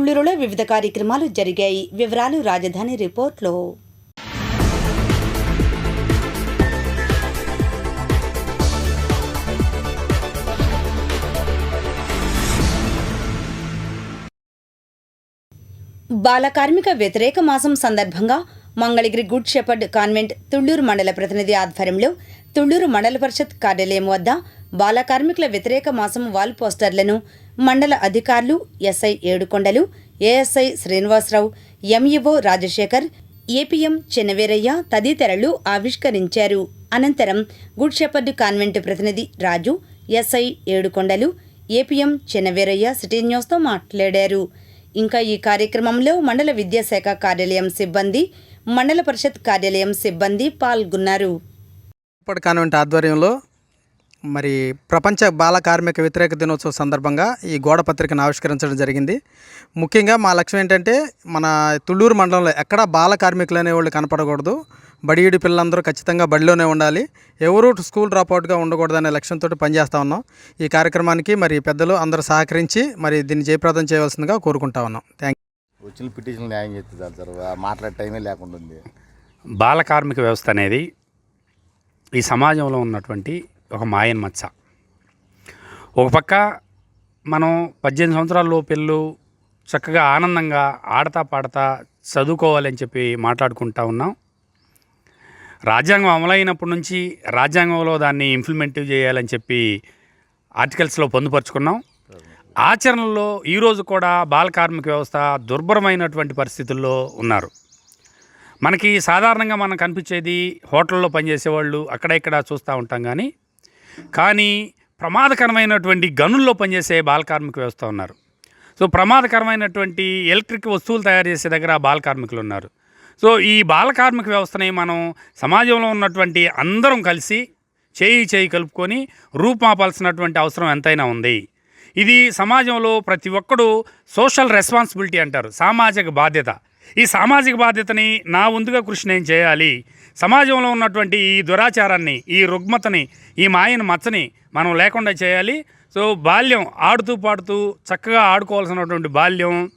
తుళ్ళూరులో వివిధ కార్యక్రమాలు జరిగాయి. వివరాలు రాజధాని రిపోర్ట్లో. బాల కార్మిక వ్యతిరేక మాసం సందర్భంగా Mangalagiri good shepherd convent Thullur మండల ప్రతినిధి ఆధ్వర్యంలో తుళ్ళూరు మండల పరిషత్ కార్యాలయం వద్ద బాల కార్మికుల వ్యతిరేక మాసం వాల్ పోస్టర్లను మండల అధికారులు SI Yedukondalu ASI Srinivasarao MEO Rajasekhar APM Chennaveeraiah తదితరులు ఆవిష్కరించారు. అనంతరం గుడ్ షెపర్డ్ కాన్వెంట్ ప్రతినిధి Raju SI Yedukondalu APM Chennaveeraiah city న్యూస్తో మాట్లాడారు. ఇంకా ఈ కార్యక్రమంలో మండల విద్యాశాఖ కార్యాలయం సిబ్బంది మండల పరిషత్ కార్యాలయం సిబ్బంది పాల్గొన్నారు. కాన్వెంట్ ఆధ్వర్యంలో మరి ప్రపంచ బాల కార్మిక వ్యతిరేక దినోత్సవం సందర్భంగా ఈ గోడ పత్రికను ఆవిష్కరించడం జరిగింది. ముఖ్యంగా మా లక్ష్యం ఏంటంటే మన తుళ్ళూరు మండలంలో ఎక్కడా బాల కార్మికులు అనేవాళ్ళు కనపడకూడదు. బడియుడి పిల్లలందరూ ఖచ్చితంగా బడిలోనే ఉండాలి. ఎవరు స్కూల్ డ్రాప్ అవుట్గా ఉండకూడదనే లక్ష్యంతో పనిచేస్తూ ఉన్నాం. ఈ కార్యక్రమానికి మరి పెద్దలు అందరూ సహకరించి మరి దీన్ని జయప్రదం చేయవలసిందిగా కోరుకుంటా ఉన్నాం. థ్యాంక్ వచ్చిన పిటిషన్ న్యాయం చేస్తుంది సార్. మాట్లాడే టైమే లేకుండా ఉంది. బాల కార్మిక వ్యవస్థ అనేది ఈ సమాజంలో ఉన్నటువంటి ఒక మాయన్ మచ్చ. ఒక పక్క మనం పద్దెనిమిది సంవత్సరాల పిల్లలు చక్కగా ఆనందంగా ఆడతా పాడతా చదువుకోవాలని చెప్పి మాట్లాడుకుంటా ఉన్నాం. రాజ్యాంగం అమలైనప్పటి నుంచి రాజ్యాంగంలో దాన్ని ఇంప్లిమెంట్ చేయాలని చెప్పి ఆర్టికల్స్లో పొందుపరుచుకున్నాం. ఆచరణలో ఈరోజు కూడా బాల కార్మిక వ్యవస్థ దుర్భరమైనటువంటి పరిస్థితుల్లో ఉన్నారు. మనకి సాధారణంగా మనం కనిపించేది హోటల్లో పనిచేసేవాళ్ళు అక్కడ ఇక్కడ చూస్తూ ఉంటాం కానీ కానీ ప్రమాదకరమైనటువంటి గనుల్లో పనిచేసే బాల కార్మిక వ్యవస్థ ఉన్నారు. సో ప్రమాదకరమైనటువంటి ఎలక్ట్రిక్ వస్తువులు తయారు చేసే దగ్గర బాల కార్మికులు ఉన్నారు. సో ఈ బాల కార్మిక వ్యవస్థని మనం సమాజంలో ఉన్నటువంటి అందరం కలిసి చేయి చేయి కలుపుకొని రూపుమాపాల్సినటువంటి అవసరం ఎంతైనా ఉంది. ఇది సమాజంలో ప్రతి ఒక్కడు సోషల్ రెస్పాన్సిబిలిటీ అంటారు సామాజిక బాధ్యత. ఈ సామాజిక బాధ్యతని నా వంతుగా కృషి నేను చేయాలి. సమాజంలో ఉన్నటువంటి ఈ దురాచారాన్ని ఈ రుగ్మతని ఈ మాయను మచ్చని మనం లేకుండా చేయాలి. సో బాల్యం ఆడుతూ పాడుతూ చక్కగా ఆడుకోవాల్సినటువంటి బాల్యం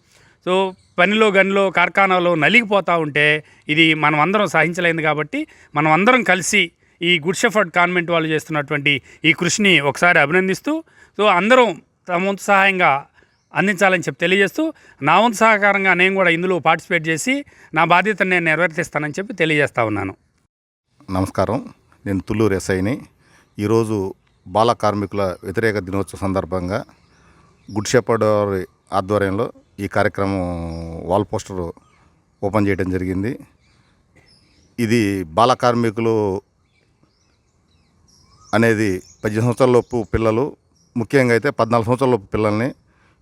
సో పనిలో గనిలో కార్ఖానాలో నలిగిపోతూ ఉంటే ఇది మనం అందరం సహించలేదు కాబట్టి మనం అందరం కలిసి ఈ గుడ్ షెఫర్డ్ కాన్వెంట్ వాళ్ళు చేస్తున్నటువంటి ఈ కృషిని ఒకసారి అభినందిస్తూ సో అందరం తమ సహాయంగా అందించాలని చెప్పి తెలియజేస్తూ నా వంతు సహకారంగా నేను కూడా ఇందులో పార్టిసిపేట్ చేసి నా బాధ్యతను నేను నెరవేర్తిస్తానని చెప్పి తెలియజేస్తా ఉన్నాను. నమస్కారం. నేను తుళ్ళూరు ఎస్ఐని. ఈరోజు బాల కార్మికుల వ్యతిరేక దినోత్సవ సందర్భంగా గుడ్ షెపర్డ్ వారి ఆధ్వర్యంలో ఈ కార్యక్రమం వాల్ పోస్టర్ ఓపెన్ చేయడం జరిగింది. ఇది బాల కార్మికులు అనేది పద్దెనిమిది సంవత్సరాలలోపు పిల్లలు ముఖ్యంగా అయితే పద్నాలుగు సంవత్సరాలలోపు పిల్లల్ని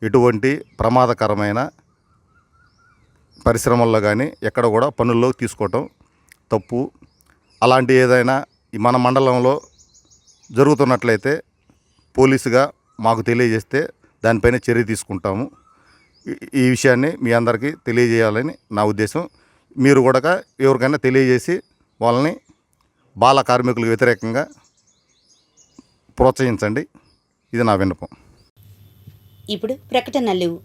ఎటువంటి ప్రమాదకరమైన పరిశ్రమల్లో కానీ ఎక్కడ కూడా పనుల్లో తీసుకోవటం తప్పు. అలాంటి ఏదైనా ఈ మన మండలంలో జరుగుతున్నట్లయితే పోలీసుగా మాకు తెలియజేస్తే దానిపైన చర్య తీసుకుంటాము. ఈ- ఈ విషయాన్ని మీ అందరికీ తెలియజేయాలని నా ఉద్దేశం. మీరు కూడా ఎవరికైనా తెలియజేసి వాళ్ళని బాల కార్మికులకు వ్యతిరేకంగా ప్రోత్సహించండి. ఇది నా విన్నపం. ఇప్పుడు ప్రకటనలు.